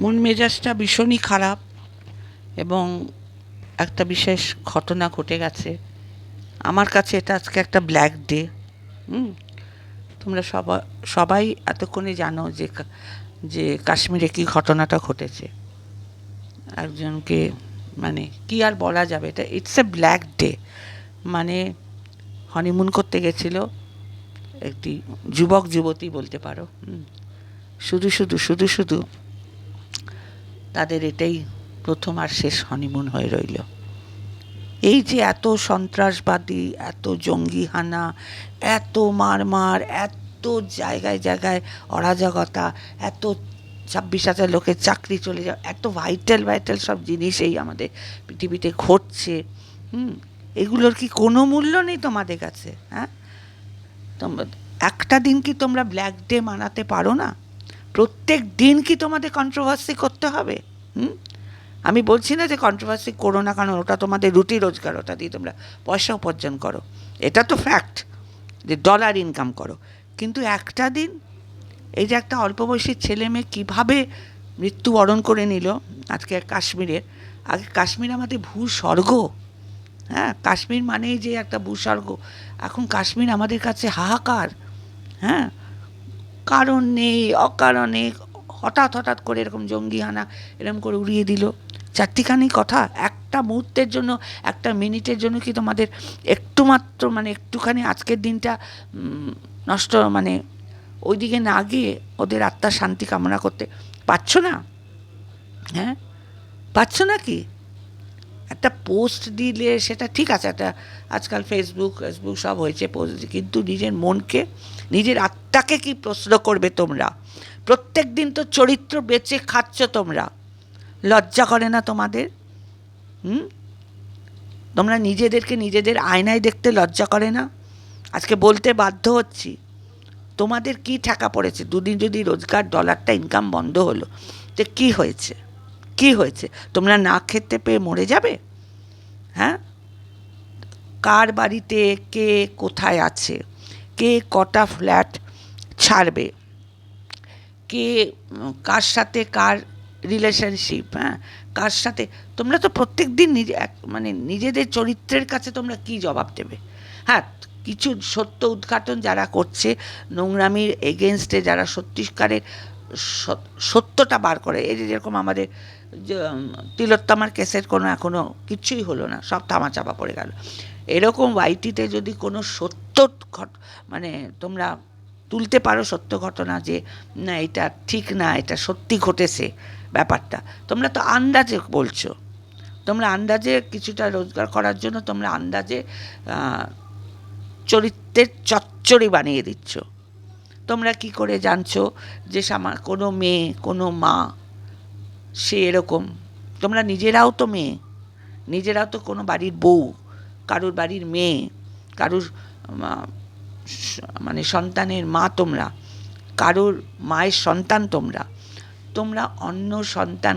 মন মেজাজটা ভীষণই খারাপ এবং একটা বিশেষ ঘটনা ঘটে গেছে। আমার কাছে এটা আজকে একটা ব্ল্যাক ডে হুম? তোমরা সবাই সবাই এতক্ষণে জানো যে যে কাশ্মীরে কি ঘটনাটা ঘটেছে। একজনকে মানে কি আর বলা যাবে এটা ইটস এ ব্ল্যাক ডে মানে হনিমুন করতে গেছিল একটি যুবক যুবতী বলতে পারো। শুধু শুধু শুধু শুধু তাদের এটাই প্রথম আর শেষ হনিমুন হয়ে রইল। এই যে এত সন্ত্রাসবাদী, এত জঙ্গি হানা এত মারমার, এত জায়গায় জায়গায় অরাজকতা, এত ছাব্বিশ হাজার লোকের চাকরি চলে যাওয়া, এত ভাইটাল ভাইটাল সব জিনিস এই আমাদের পৃথিবীতে ঘটছে। হুম, এগুলোর কি কোনো মূল্য নেই তোমাদের কাছে হ্যাঁ? তোমরা, একটা দিন কি তোমরা ব্ল্যাক ডে মানাতে পারো না? প্রত্যেক দিন কি তোমাদের কন্ট্রোভার্সি করতে হবে? হুম? আমি বলছি না যে কন্ট্রোভার্সি করো না, কারণ ওটা তোমাদের রুটি রোজগার, ওটা দিয়ে তোমরা পয়সা উপার্জন করো। এটা তো ফ্যাক্ট যে ডলার ইনকাম করো। কিন্তু একটা দিন এই যে একটা অল্প বয়সী ছেলে মেয়ে কীভাবে মৃত্যুবরণ করে নিল আজকে কাশ্মীরে? আগে কাশ্মীর আমাদের ভূস্বর্গ। হ্যাঁ কাশ্মীর মানেই যে একটা ভূস্বর্গ। এখন কাশ্মীর আমাদের কাছে হাহাকার। হ্যাঁ কারণ নেই, অকারণে, হঠাৎ হঠাৎ করে এরকম জঙ্গি হানা এরকম করে উড়িয়ে দিল। চারটিখানি কথা, একটা মুহূর্তের জন্য, একটা মিনিটের জন্য কি তোমাদের একটু মাত্র মানে একটুখানি আজকের দিনটা নষ্ট মানে ওইদিকে না গিয়ে ওদের আত্মার শান্তি কামনা করতে পারছ না? হ্যাঁ? পাচ্ছ না কি? একটা পোস্ট দিলে সেটা ঠিক আছে, একটা আজকাল ফেসবুক ফেসবুক সব হয়েছে পোস্ট কিন্তু নিজের মনকে, নিজের আত্মাকে কি প্রশ্ন করবে তোমরা? প্রত্যেক দিন তো চরিত্র বেচে খাচ্ছ তোমরা। লজ্জা করে না তোমাদের? হুম? তোমরা নিজেদেরকে নিজেদের আয়নায় দেখতে লজ্জা করে না? আজকে বলতে বাধ্য হচ্ছি। তোমাদের কি ঠেকা পড়েছে? দুদিন যদি রোজগার ডলারটা ইনকাম বন্ধ হলো, তো কি হয়েছে? কি হয়েছে? তোমরা না খেতে পেয়ে মরে যাবে? হ্যাঁ? কার বাড়িতে কে কোথায় আছে? কে কটা ফ্ল্যাট ছাড়বে? কে, কার সাথে কার রিলেশনশিপ হ্যাঁ? কার সাথে, তোমরা তো প্রত্যেক দিন নিজে, এক- মানে নিজেদের চরিত্রের কাছে তোমরা কি জবাব দেবে? হ্যাঁ কিছু সত্য উদ্ঘাটন যারা করছে নোংরামির এগেনস্টে যারা সত্যিকারের সত্যটা বার করে, এই যে যেরকম আমাদের তিলোত্তমার কেসের কোনো এখনও কিছুই হলো না, সব থামাচাপা পড়ে গেল। এরকম ওয়াইটিতে যদি কোনো সত্য মানে তোমরা তুলতে পারো সত্য ঘটনা যে, না, এটা ঠিক না, এটা সত্যি ঘটেছে ব্যাপারটা। তোমরা তো আন্দাজে বলছো। তোমরা আন্দাজে কিছুটা রোজগার করার জন্য তোমরা আন্দাজে চরিত্রের চচ্চড়ি বানিয়ে দিচ্ছ। তোমরা কি করে জানছো যে সামা, কোনো মেয়ে, কোনো মা, সে এরকম? তোমরা নিজেরাও তো মেয়ে। নিজেরাও তো কোনো বাড়ির বউ, কারুর বাড়ির মেয়ে, কারুর মানে সন্তানের মা তোমরা, কারোর মায়ের সন্তান তোমরা তোমরা অন্য সন্তান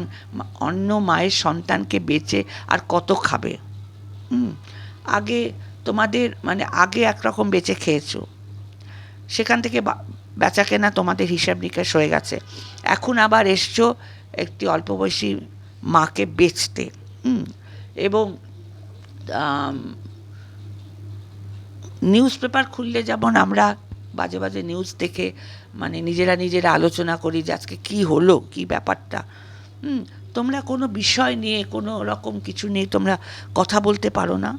অন্য মায়ের সন্তানকে বেচে আর কত খাবে? আগে তোমাদের মানে আগে একরকম বেচে খেয়েছো। সেখান থেকে বেচা কেনা তোমাদের হিসাব নিকাশ হয়ে গেছে। এখন আবার এসছো একটি অল্প বয়সী মাকে বেচতে। এবং নিউজ পেপার খুললে যেমন আমরা বাজে বাজে নিউজ দেখে মানে নিজেরা নিজেরা আলোচনা করি যে আজকে কী হলো, কী ব্যাপারটা। হুম, তোমরা কোনো বিষয় নিয়ে কোনো রকম কিছু নিয়ে তোমরা কথা বলতে পারো না।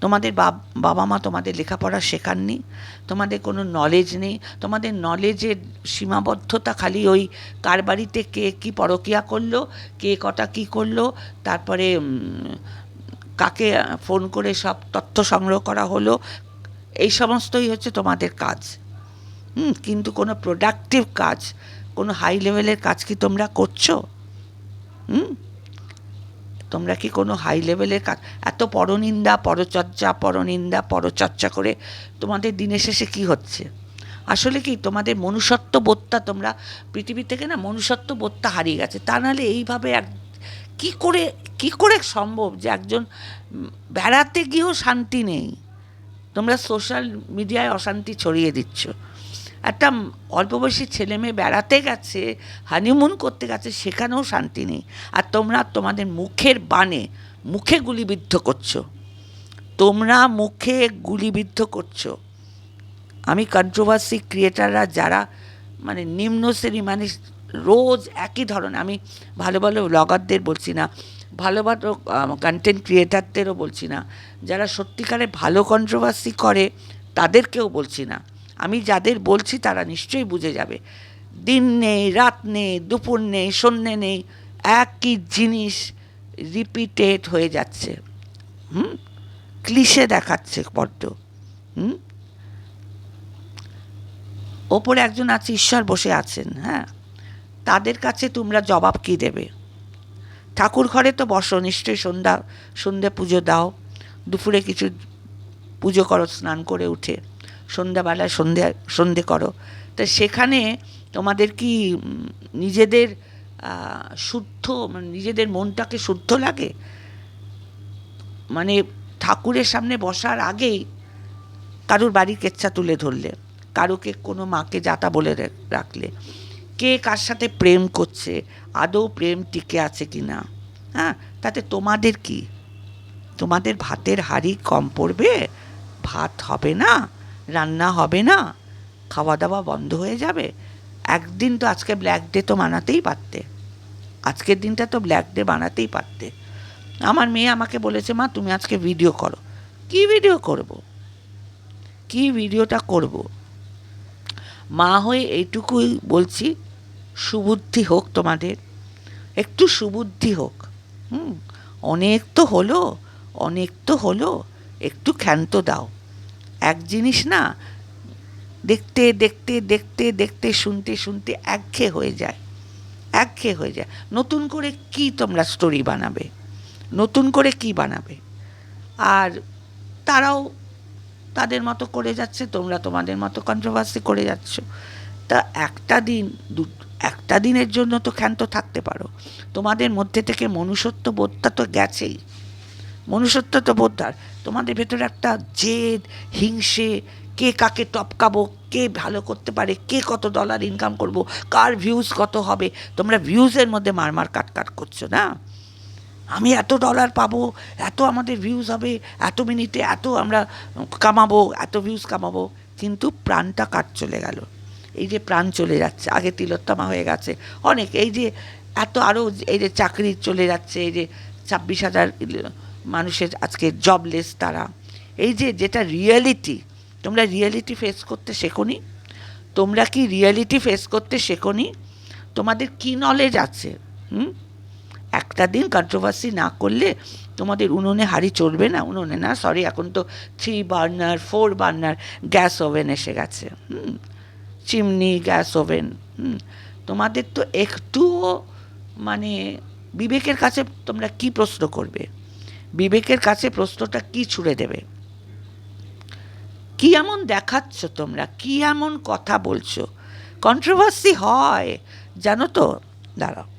তোমাদের বাব- বাবা মা তোমাদের লেখাপড়া শেখাননি, তোমাদের কোনো নলেজ নেই, তোমাদের নলেজের সীমাবদ্ধতা খালি ওই কার বাড়িতে কে কী পরকিয়া করল, কে কটা কী করল, তারপরে কাকে ফোন করে সব তথ্য সংগ্রহ করা হলো, এই সমস্তই হচ্ছে তোমাদের কাজ। হুম, কিন্তু কোনো প্রোডাক্টিভ কাজ, কোনো হাই লেভেলের কাজ কি তোমরা করছ? হুম, তোমরা কি কোনো হাই লেভেলের কাজ, এত পরনিন্দা, পরচর্চা পরনিন্দা, পরচর্চা করে তোমাদের দিনের শেষে কি হচ্ছে? আসলে কি তোমাদের মনুষ্যত্ব বোধটা তোমরা পৃথিবী থেকে না মনুষ্যত্ব বোধটা হারিয়ে গেছে। তা নাহলে এইভাবে এক কী করে কি করে সম্ভব যে একজন বেড়াতে গিয়েও শান্তি নেই? তোমরা সোশ্যাল মিডিয়ায় অশান্তি ছড়িয়ে দিচ্ছ। একটা অল্প বয়সী ছেলে মেয়ে বেড়াতে গেছে হানিমুন করতে গেছে, সেখানেও শান্তি নেই। আর তোমরা তোমাদের মুখের বানে মুখে গুলিবিদ্ধ করছ। তোমরা মুখে গুলিবিদ্ধ করছ। আমি কন্ট্রোভার্সি ক্রিয়েটাররা যারা মানে নিম্ন শ্রেণি মানে রোজ একই ধরনের, আমি ভালো ভালো ব্লগারদের বলছি না। ভালো ভালো কন্টেন্ট ক্রিয়েটারদেরও বলছি না। যারা সত্যিকারে ভালো কন্ট্রোভার্সি করে, তাদেরকেও বলছি না। আমি যাদের বলছি, তারা নিশ্চয়ই বুঝে যাবে। দিন নেই, রাত নেই, দুপুর নেই, সন্ধ্যে নেই, একই জিনিস রিপিটেড হয়ে যাচ্ছে। হুম? ক্লিশে দেখাচ্ছে বড্ড। হুম? ওপরে একজন আছে, ঈশ্বর বসে আছেন হ্যাঁ? তাদের কাছে তোমরা জবাব কি দেবে? ঠাকুর ঘরে তো বসো, নিশ্চয়ই সন্ধ্যা, সন্ধ্যে পুজো দাও। দুপুরে কিছু পুজো করো, স্নান করে উঠে। সন্ধ্যাবেলায় সন্ধ্যে, সন্ধে করো। তা সেখানে তোমাদের কি নিজেদের শুদ্ধ মানে নিজেদের মনটাকে শুদ্ধ লাগে? মানে ঠাকুরের সামনে বসার আগেই কারুর বাড়ির কেচ্ছা তুলে ধরলে, কারুকে কোনো মাকে যাতা বলে রাখলে। কে কার সাথে প্রেম করছে? আদৌ প্রেম টিকে আছে কি না হ্যাঁ তাতে তোমাদের কি? তোমাদের ভাতের হাড়ি কম পড়বে? ভাত হবে না? রান্না হবে না? খাওয়া দাওয়া বন্ধ হয়ে যাবে? একদিন তো আজকে ব্ল্যাক ডে তো মানাতেই পারতে। আজকের দিনটা তো ব্ল্যাক ডে বানাতেই পারতে। আমার মেয়ে আমাকে বলেছে, মা, তুমি আজকে ভিডিও করো। কি ভিডিও করব? কি ভিডিওটা করব? মা হয়ে এইটুকুই বলছি, সুবুদ্ধি হোক তোমাদের, একটু সুবুদ্ধি হোক, হুম, অনেক তো হলো, অনেক তো হলো, একটু ক্ষান্ত দাও। এক জিনিস না, দেখতে দেখতে দেখতে দেখতে, শুনতে শুনতে একঘেয়ে হয়ে যায় একঘেয়ে হয়ে যায়। নতুন করে কি তোমরা স্টোরি বানাবে? নতুন করে কি বানাবে? আর তারাও তাদের মতো করে যাচ্ছে, তোমরা তোমাদের মতো কন্ট্রোভার্সি করে যাচ্ছ। তা একটা দিন, দু, একটা দিনের জন্য তো ক্ষান্ত থাকতে পারো। তোমাদের মধ্যে থেকে মনুষ্যত্ব বোধটা তো গেছেই। মনুষ্যত্ব তো বোধটার তোমাদের ভেতরে একটা জেদ, হিংসে, কে কাকে টপকাবো, কে ভালো করতে পারে, কে কত ডলার ইনকাম করব, কার ভিউজ কত হবে, তোমরা ভিউজের মধ্যে মারমার কাট কাট করছ না? আমি এত ডলার পাবো, এত আমাদের ভিউজ হবে, এত মিনিটে এত আমরা কামাবো, এত ভিউজ কামাবো। কিন্তু প্রাণটা কাট চলে গেল। এই যে প্রাণ চলে যাচ্ছে, আগে তিলোত্তমা হয়ে গেছে। অনেক, এই যে এত আরও এই যে চাকরি চলে যাচ্ছে, এই যে ছাব্বিশ হাজার মানুষের আজকে জবলেস তারা। এই যে যেটা রিয়েলিটি তোমরা রিয়েলিটি ফেস করতে শেখোনি? তোমরা কি রিয়েলিটি ফেস করতে শেখোনি? তোমাদের কি নলেজ আছে? হুম? একটা দিন কন্ট্রোভার্সি না করলে তোমাদের উনুনে হাঁড়ি চলবে না, উনুনে না সরি এখন তো three burner four burner gas oven এসে গেছে, হুম চিমনি গ্যাস ওভেন হুম, তোমাদের তো একটুও মানে বিবেকের কাছে তোমরা কি প্রশ্ন করবে? বিবেকের কাছে প্রশ্নটা কি ছুড়ে দেবে? কি এমন দেখাচ্ছ তোমরা? কি এমন কথা বলছো? কন্ট্রোভার্সি হয়, জানো তো? দাঁড়াও।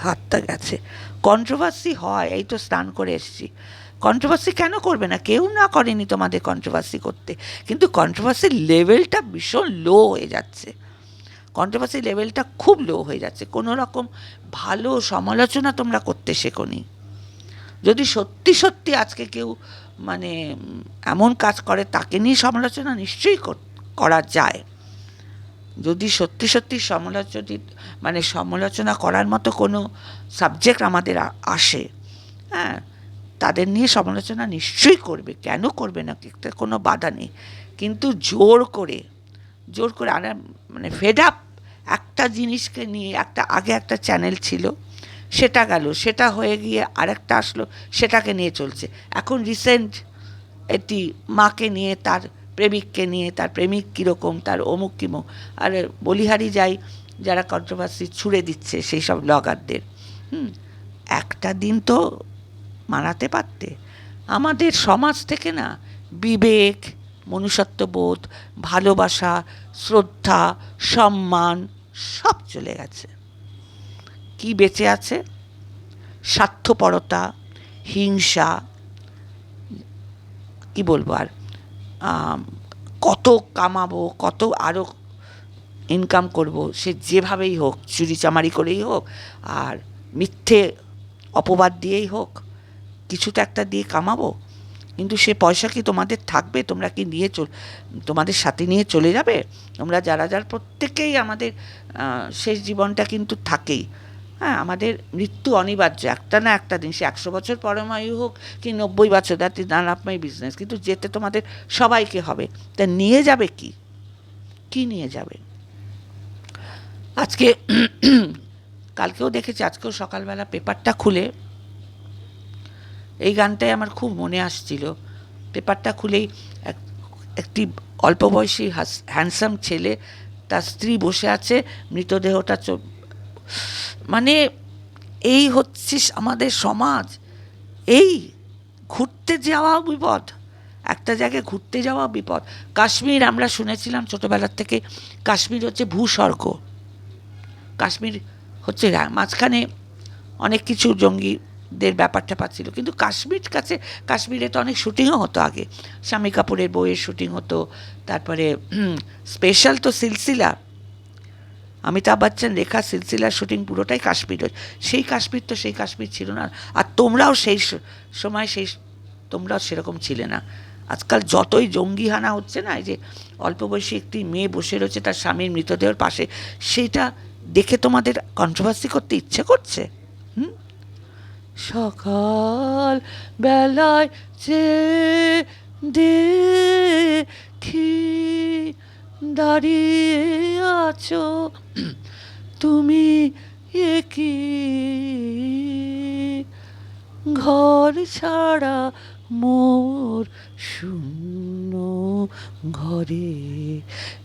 হাতটা গেছে। কন্ট্রোভার্সি হয়, এই তো স্নান করে এসেছি। কন্ট্রোভার্সি কেন করবে না? কেউ না করেনি তোমাদের কন্ট্রোভার্সি করতে। কিন্তু কন্ট্রোভার্সির লেভেলটা ভীষণ লো হয়ে যাচ্ছে। কন্ট্রোভার্সি লেভেলটা খুব লো হয়ে যাচ্ছে। কোনো রকম ভালো সমালোচনা তোমরা করতে শেখোনি যদি সত্যি সত্যি আজকে কেউ মানে এমন কাজ করে, তাকে নিয়ে সমালোচনা নিশ্চয়ই করা যায়। যদি সত্যি সত্যি সমালোচনা মানে সমালোচনা করার মতো কোনো সাবজেক্ট আমাদের আসে হ্যাঁ তাদের নিয়ে সমালোচনা নিশ্চয়ই করবে। কেন করবে না? কোনো বাধা নেই। কিন্তু জোর করে জোর করে আর মানে ফেড আপ একটা জিনিসকে নিয়ে, একটা আগে একটা চ্যানেল ছিল, সেটা গেল, সেটা হয়ে গিয়ে আরেকটা আসলো, সেটাকে নিয়ে চলছে। এখন রিসেন্ট একটি মাকে নিয়ে তার প্রেমিককে নিয়ে, তার প্রেমিক কীরকম, তার অমুক কিমুক আর বলিহারি যাই, যারা কন্ট্রোভার্সি ছুড়ে দিচ্ছে সেই সব ব্লগারদের হুম, একটা দিন তো মানাতে পারতে। আমাদের সমাজ থেকে না, বিবেক মনুষ্যত্ববোধ ভালোবাসা, শ্রদ্ধা, সম্মান সব চলে গেছে। কি বেঁচে আছে? স্বার্থপরতা, হিংসা, কি বলব আর? কত কামাবো, কত আরও ইনকাম করব, সে যেভাবেই হোক, চুরি চামারি করেই হোক, আর মিথ্যে অপবাদ দিয়েই হোক, কিছু তো একটা দিয়ে কামাবো। কিন্তু সে পয়সা কি তোমাদের থাকবে? তোমরা কি নিয়ে চল, তোমাদের সাথে নিয়ে চলে যাবে? তোমরা যারা, যার প্রত্যেকেই আমাদের শেষ জীবনটা কিন্তু থাকেই। হ্যাঁ আমাদের মৃত্যু অনিবার্য। একটা না একটা দিন, সে একশো বছর পরমায়ু হোক কি নব্বই বছর that is none my business কিন্তু যেতে তোমাদের সবাইকে হবে। তা নিয়ে যাবে কি? কি নিয়ে যাবে? আজকে কালকেও দেখেছি, আজকেও সকালবেলা পেপারটা খুলে। এই গানটাই আমার খুব মনে আসছিল। পেপারটা খুলেই এক- একটি অল্প বয়সী হ্যান্ডসাম ছেলে, তার স্ত্রী বসে আছে, মৃতদেহটা মানে এই হচ্ছে আমাদের সমাজ। এই ঘুরতে যাওয়া বিপদ, একটা জায়গায় ঘুরতে যাওয়া বিপদ। কাশ্মীর আমরা শুনেছিলাম ছোটোবেলার থেকে, কাশ্মীর হচ্ছে ভূস্বর্গ। কাশ্মীর হচ্ছে মাঝখানে অনেক কিছু জঙ্গিদের ব্যাপার ট্যাপার ছিল। কিন্তু কাশ্মীর কাছে, কাশ্মীরে তো অনেক শুটিংও হতো আগে। স্বামী কাপুরের বইয়ের শুটিং হতো, তারপরে স্পেশাল তো সিলসিলা। অমিতাভ বচ্চন রেখা সিলসিলার শুটিং পুরোটাই কাশ্মীর সেই কাশ্মীর তো সেই কাশ্মীর ছিল না। আর তোমরাও সেই সময় সেই তোমরাও সেরকম ছিলে না। আজকাল যতই জঙ্গি হানা হচ্ছে না, এই যে অল্প বয়সী একটি মেয়ে বসে রয়েছে তার স্বামীর মৃতদেহের পাশে, সেইটা দেখে তোমাদের কন্ট্রোভার্সি করতে ইচ্ছে করছে? হুম? সকাল বেলায় যে দেখি দাঁড়িয়ে আছো তুমি কি ঘর ছাড়া মোর শূন্য ঘরে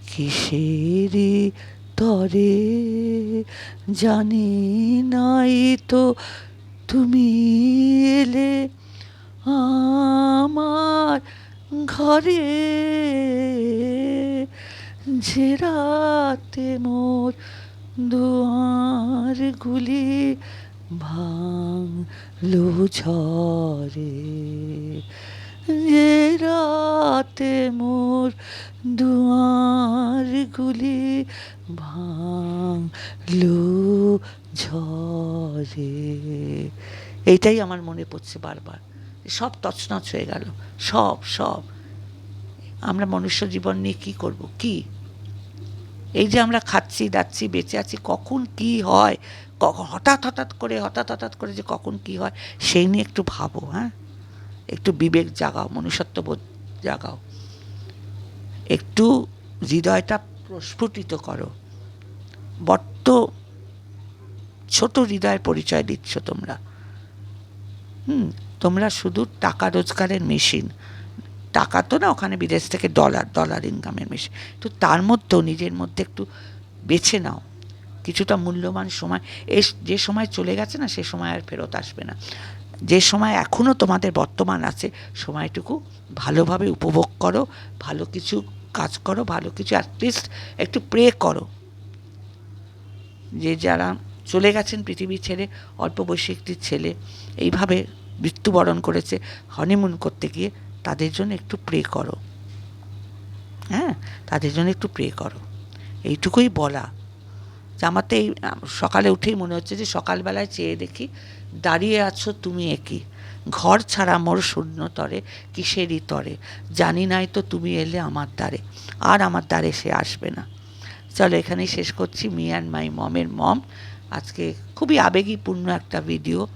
কিসেরি তরে জানি নাই তো তুমি এলে আমার ঘরে যে রাতে মোর দুয়ার গুলি ভাঙলো ঝরে যে রাতে মোর দুয়ার গুলি ভাঙলো ঝরে এইটাই আমার মনে পড়ছে বারবার। সব তছনছ হয়ে গেল। সব সব। আমরা মনুষ্য জীবন নিয়ে কী করব? কি? এই যে আমরা খাচ্ছি, দাচ্ছি, বেঁচে আছি, কখন কি হয়? হঠাৎ হঠাৎ করে, হঠাৎ হঠাৎ করে যে কখন কি হয়, সেই নিয়ে একটু ভাবো হ্যাঁ? একটু বিবেক জাগাও, মনুষ্যত্ববোধ জাগাও। একটু হৃদয়টা প্রস্ফুটিত করো। বড্ড ছোট হৃদয়ের পরিচয় দিচ্ছ তোমরা। হুম, তোমরা শুধু টাকা রোজগারের মেশিন। টাকা তো না, ওখানে বিদেশ থেকে ডলার ডলার ইনকামের মেশিন তো তার মধ্যেও নিজের মধ্যে একটু বেছে নাও। কিছুটা মূল্যবান সময়। এ যে সময় চলে গেছে না, সে সময় আর ফেরত আসবে না। যে সময় এখনও তোমাদের বর্তমান আছে, সময়টুকু ভালোভাবে উপভোগ করো, ভালো কিছু কাজ করো, ভালো কিছু অ্যাটলিস্ট একটু প্রে করো। যে যারা চলে গেছেন পৃথিবী ছেড়ে, অল্প বয়সী একটি ছেলে, এইভাবে মৃত্যুবরণ করেছে হনিমুন করতে গিয়ে তাদের জন্য একটু প্রে করো। হ্যাঁ? তাদের জন্য একটু প্রে করো। এইটুকুই বলা। যে আমার তো এই, সকালে উঠেই মনে হচ্ছে যে সকালবেলায় চেয়ে দেখি দাঁড়িয়ে আছো তুমি একই। ঘর ছাড়া মোর শূন্য তরে, কিসেরই তরে? জানি নাই তো তুমি এলে আমার দ্বারে। আর আমার দ্বারে সে আসবে না। চলো এখানেই শেষ করছি। মি অ্যান্ড মাই মমের মম। আজকে খুবই আবেগীপূর্ণ একটা ভিডিও।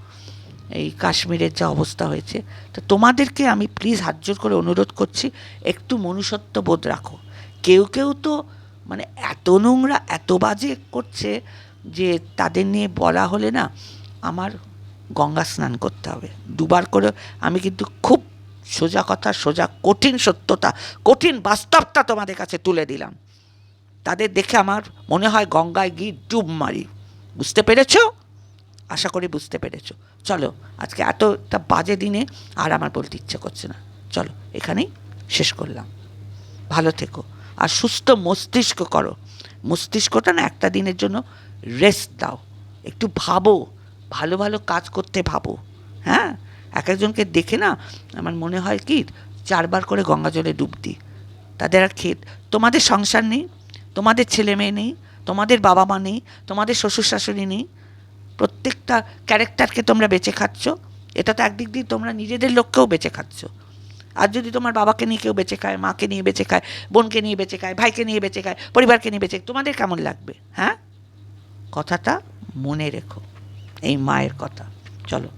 এই কাশ্মীরের যা অবস্থা হয়েছে। তো তোমাদেরকে আমি প্লিজ হাত জোর করে অনুরোধ করছি, একটু মনুষ্যত্ব বোধ রাখো। কেউ কেউ তো মানে এত নোংরা, এত বাজে করছে যে তাদের নিয়ে বলা হলে না আমার গঙ্গা স্নান করতে হবে। দুবার করে আমি কিন্তু খুব সোজা কথা, সোজা কঠিন সত্যতা, কঠিন বাস্তবতা তোমাদের কাছে তুলে দিলাম। তাদের দেখে আমার মনে হয় গঙ্গায় গিয়ে ডুব মারি। বুঝতে পেরেছ? আশা করি বুঝতে পেরেছ। চলো, আজকে এতটা বাজে দিনে আর আমার বলতে ইচ্ছে করছে না। চলো, এখানেই শেষ করলাম। ভালো থেকো আর সুস্থ মস্তিষ্ক করো। মস্তিষ্কটা না একটা দিনের জন্য রেস্ট দাও। একটু ভাবো, ভালো ভালো কাজ করতে ভাবো। হ্যাঁ? এক একজনকে দেখে না আমার মনে হয় কি, চারবার করে গঙ্গা জলে ডুব দিই। তাদের আর খেত তোমাদের সংসার নেই, তোমাদের ছেলে মেয়ে নেই, তোমাদের বাবা মা নেই, তোমাদের শ্বশুর শাশুড়ি নেই প্রত্যেকটা ক্যারেক্টারকে তোমরা বেঁচে খাচ্ছ। এটা তো একদিক দিয়ে তোমরা নিজেদের লোককেও বেঁচে খাচ্ছ। আর যদি তোমার বাবাকে নিয়ে কেউ বেঁচে খায়, মাকে নিয়ে বেঁচে খায়, বোনকে নিয়ে বেঁচে খায়, ভাইকে নিয়ে বেঁচে খায়, পরিবারকে নিয়ে বেঁচে তোমাদের কেমন লাগবে হ্যাঁ? কথাটা মনে রেখো, এই মায়ের কথা। চলো।